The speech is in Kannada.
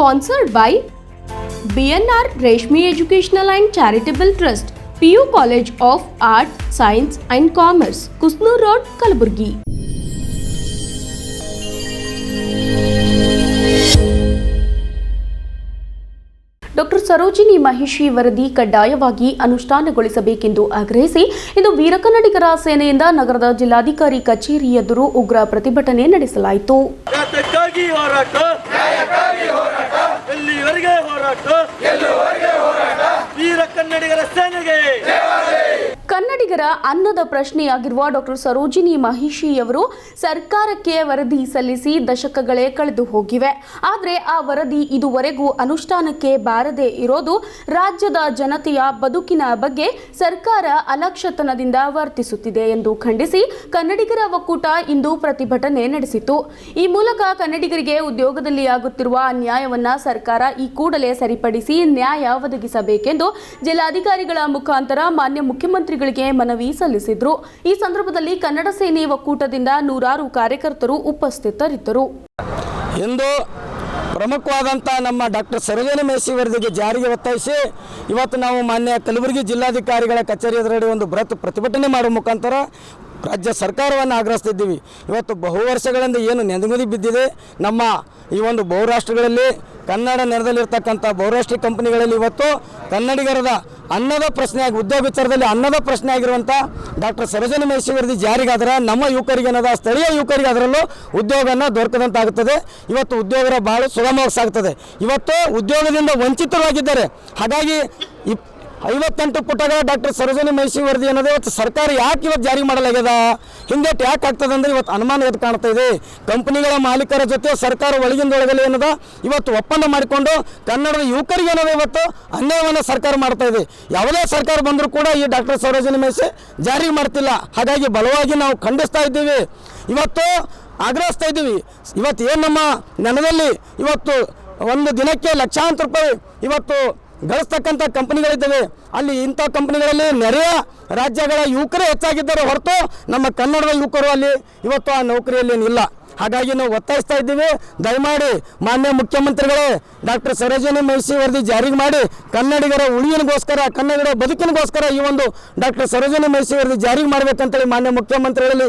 Sponsored by BNR Reshmi educational and charitable trust P U college of art science and commerce Kusnoor road Kalaburagi doctor Sarojini Mahishi ವರದಿ ಕಡ್ಡಾಯವಾಗಿ ಅನುಷ್ಠಾನಗೊಳಿಸಬೇಕೆಂದು ಆಗ್ರಹಿಸಿ ಇಂದು ವೀರಕನ್ನಡಿಗರ ಸೇನೆಯಿಂದ ನಗರದ ಜಿಲ್ಲಾಧಿಕಾರಿ ಕಚೇರಿ ಎದುರು ಉಗ್ರ ಪ್ರತಿಭಟನೆ ನಡೆಸಲಾಯಿತು. ಹೋರಾಟ. ಎಲ್ಲರವರೆಗೆ ಹೋರಾಟ. ವೀರ ಕನ್ನಡಿಗರ ಸೇನೆಗೆ. ಕನ್ನಡಿಗರ ಅನ್ನದ ಪ್ರಶ್ನೆಯಾಗಿರುವ ಡಾಕ್ಟರ್ ಸರೋಜಿನಿ ಮಹಿಷಿಯವರು ಸರ್ಕಾರಕ್ಕೆ ವರದಿ ಸಲ್ಲಿಸಿ ದಶಕಗಳೇ ಕಳೆದು ಹೋಗಿವೆ. ಆದರೆ ಆ ವರದಿ ಇದುವರೆಗೂ ಅನುಷ್ಠಾನಕ್ಕೆ ಬಾರದೆ ಇರೋದು ರಾಜ್ಯದ ಜನತೆಯ ಬದುಕಿನ ಬಗ್ಗೆ ಸರ್ಕಾರ ಅಲಕ್ಷತನದಿಂದ ವರ್ತಿಸುತ್ತಿದೆ ಎಂದು ಖಂಡಿಸಿ ಕನ್ನಡಿಗರ ಒಕ್ಕೂಟ ಇಂದು ಪ್ರತಿಭಟನೆ ನಡೆಸಿತು ಈ ಮೂಲಕ ಕನ್ನಡಿಗರಿಗೆ ಉದ್ಯೋಗದಲ್ಲಿ ಆಗುತ್ತಿರುವ ಅನ್ಯಾಯವನ್ನ ಸರ್ಕಾರ ಈ ಕೂಡಲೇ ಸರಿಪಡಿಸಿ ನ್ಯಾಯ ಒದಗಿಸಬೇಕೆಂದು ಜಿಲ್ಲಾಧಿಕಾರಿಗಳ ಮುಖಾಂತರ ಮಾನ್ಯ ಮುಖ್ಯಮಂತ್ರಿಗಳಿಗೆ ಮನವಿ ಸಲ್ಲಿಸಿದ್ರು. ಈ ಸಂದರ್ಭದಲ್ಲಿ ಕನ್ನಡ ಸೇನೆ ಒಕ್ಕೂಟದಿಂದ ನೂರಾರು ಕಾರ್ಯಕರ್ತರು ಉಪಸ್ಥಿತರಿದ್ದರು. ಇಂದು ಪ್ರಮುಖವಾದಂಥ ನಮ್ಮ ಡಾಕ್ಟರ್ ಸರ್ವೇನ ಮೇಸಿ ವರದಿಗೆ ಜಾರಿಗೆ ಒತ್ತಾಯಿಸಿ ಇವತ್ತು ನಾವು ಮಾನ್ಯ ಕಲಬುರಗಿ ಜಿಲ್ಲಾಧಿಕಾರಿಗಳ ಕಚೇರಿ ಎದುರಡಿ ಒಂದು ಬೃಹತ್ ಪ್ರತಿಭಟನೆ ಮಾಡುವ ಮುಖಾಂತರ ರಾಜ್ಯ ಸರ್ಕಾರವನ್ನು ಆಗ್ರಹಿಸ್ತಿದ್ದೀವಿ. ಇವತ್ತು ಬಹು ವರ್ಷಗಳಿಂದ ಏನು ನೆನೆಗುದಿ ಬಿದ್ದಿದೆ. ನಮ್ಮ ಈ ಒಂದು ಬಹುರಾಷ್ಟ್ರಗಳಲ್ಲಿ ಕನ್ನಡ ನೆಲದಲ್ಲಿರ್ತಕ್ಕಂಥ ಬಹುರಾಷ್ಟ್ರೀಯ ಕಂಪನಿಗಳಲ್ಲಿ ಇವತ್ತು ಕನ್ನಡಿಗರದ ಅನ್ನದ ಪ್ರಶ್ನೆ ಆಗಿ ಉದ್ಯೋಗ ವಿಚಾರದಲ್ಲಿ ಅನ್ನದ ಪ್ರಶ್ನೆ ಆಗಿರುವಂಥ ಡಾಕ್ಟರ್ ಸರೋಜನ ಮಹೇಶಿ ವರದಿ ಜಾರಿಗಾದ್ರೆ, ನಮ್ಮ ಯುವಕರಿಗೆ ಏನದ ಸ್ಥಳೀಯ ಯುವಕರಿಗೆ ಅದರಲ್ಲೂ ಉದ್ಯೋಗನ ದೊರಕದಂತಾಗುತ್ತದೆ. ಇವತ್ತು ಉದ್ಯೋಗರ ಭಾಳ ಸುಗಮವಾಗಿ ಸಾಗ್ತದೆ ಇವತ್ತು ಉದ್ಯೋಗದಿಂದ ವಂಚಿತರಾಗಿದ್ದಾರೆ. ಹಾಗಾಗಿ ಇಪ್ ಐವತ್ತೆಂಟು ಪುಟಗಳ ಡಾಕ್ಟರ್ ಸರೋಜಿನಿ ಮಹಿಷಿ ವರದಿ ಅನ್ನೋದು ಇವತ್ತು ಸರ್ಕಾರ ಯಾಕೆ ಇವತ್ತು ಜಾರಿ ಮಾಡಲಾಗ್ಯದ? ಹಿಂದೆಟ್ಟು ಯಾಕೆ ಆಗ್ತದೆ ಅಂದ್ರೆ ಇವತ್ತು ಅನುಮಾನ ಎದ್ದು ಕಾಣ್ತಾ ಇದೆ. ಕಂಪನಿಗಳ ಮಾಲೀಕರ ಜೊತೆ ಸರ್ಕಾರ ಒಳಗಿಂದ ಒಳಗಲಿ ಏನದ ಇವತ್ತು ಒಪ್ಪಂದ ಮಾಡಿಕೊಂಡು ಕನ್ನಡದ ಯುವಕರಿಗೆ ಏನದ ಇವತ್ತು ಅನ್ಯಾಯವನ್ನು ಸರ್ಕಾರ ಮಾಡ್ತಾ ಇದೆ. ಯಾವುದೇ ಸರ್ಕಾರ ಬಂದರೂ ಕೂಡ ಈ ಡಾಕ್ಟರ್ ಸರೋಜಿನಿ ಮಹಿಷಿ ಜಾರಿ ಮಾಡ್ತಿಲ್ಲ. ಹಾಗಾಗಿ ಬಲವಾಗಿ ನಾವು ಖಂಡಿಸ್ತಾ ಇದ್ದೀವಿ. ಇವತ್ತು ಆಗ್ರಹಿಸ್ತಾ ಇದ್ದೀವಿ. ಇವತ್ತು ಏನು ನಮ್ಮ ನೆನದಲ್ಲಿ ಇವತ್ತು ಒಂದು ದಿನಕ್ಕೆ ಲಕ್ಷಾಂತರ ರೂಪಾಯಿ ಇವತ್ತು ಗಳಿಸ್ತಕ್ಕಂಥ ಕಂಪ್ನಿಗಳಿದ್ದಾವೆ. ಅಲ್ಲಿ ಇಂಥ ಕಂಪನಿಗಳಲ್ಲಿ ನೆರೆಯ ರಾಜ್ಯಗಳ ಯುವಕರೇ ಹೆಚ್ಚಾಗಿದ್ದಾರೆ ಹೊರತು ನಮ್ಮ ಕನ್ನಡದ ಯುವಕರು ಅಲ್ಲಿ ಇವತ್ತು ಆ ನೌಕರಿಯಲ್ಲಿ ಇಲ್ಲ ಹಾಗಾಗಿ ನಾವು ಒತ್ತಾಯಿಸ್ತಾ ಇದ್ದೀವಿ. ದಯಮಾಡಿ ಮಾನ್ಯ ಮುಖ್ಯಮಂತ್ರಿಗಳೇ, ಡಾಕ್ಟರ್ ಸರೋಜಿನಿ ಮಹಿಷಿ ವರದಿ ಜಾರಿಗೆ ಮಾಡಿ ಕನ್ನಡಿಗರ ಉಳಿಯನಿಗೋಸ್ಕರ ಕನ್ನಡಿಗರ ಬದುಕಿನಗೋಸ್ಕರ ಈ ಒಂದು ಡಾಕ್ಟರ್ ಸರೋಜಿನಿ ಮಹಿಷಿ ವರದಿ ಜಾರಿಗೆ ಮಾಡಬೇಕಂತೇಳಿ ಮಾನ್ಯ ಮುಖ್ಯಮಂತ್ರಿಗಳಲ್ಲಿ